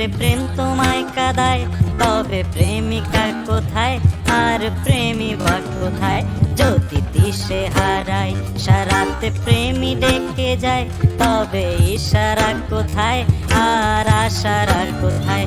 রে প্রেম তোমায় কাদায়, তবে প্রেমিকা কোথায়? আর প্রেমী বা কোথায়? যদি দিশে হারায়, সারাতে প্রেমী ডেকে যায়, তবে ইশারা কোথায়? আর আশারা কোথায়?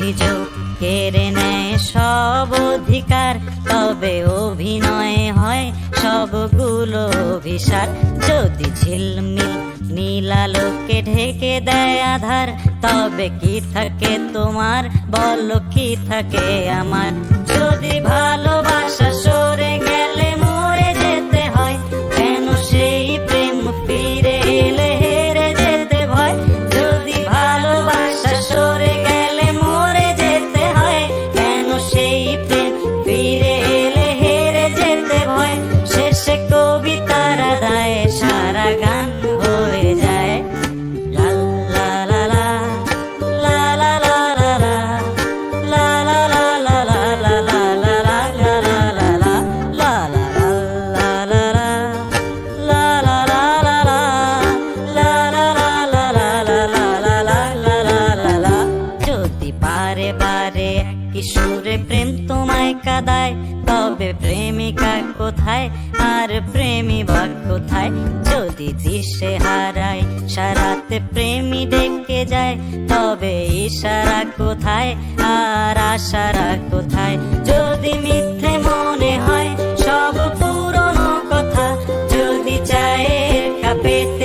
অভিযোগ। কেড়ে নেয় সব অধিকার, তবে অভিনয় হয় সবগুলো অভিশাপ যদি ঝিলমিল নীলালোকে ঢেকে দেয় আধার, তবে কি থাকে তোমার? বলো কি থাকে আমার? যদি ভালোবাসা তা কোথায়? আর প্রেমী বা কোথায়? যদি দিশে হারায়, সারাতে প্রেমী ডেকে যায়, তবে ইশারা কোথায়? আর আশারা কোথায়? যদি মিথ্যে মনে হয়, সব পুরনো কথা। যদি চায়ের কাপে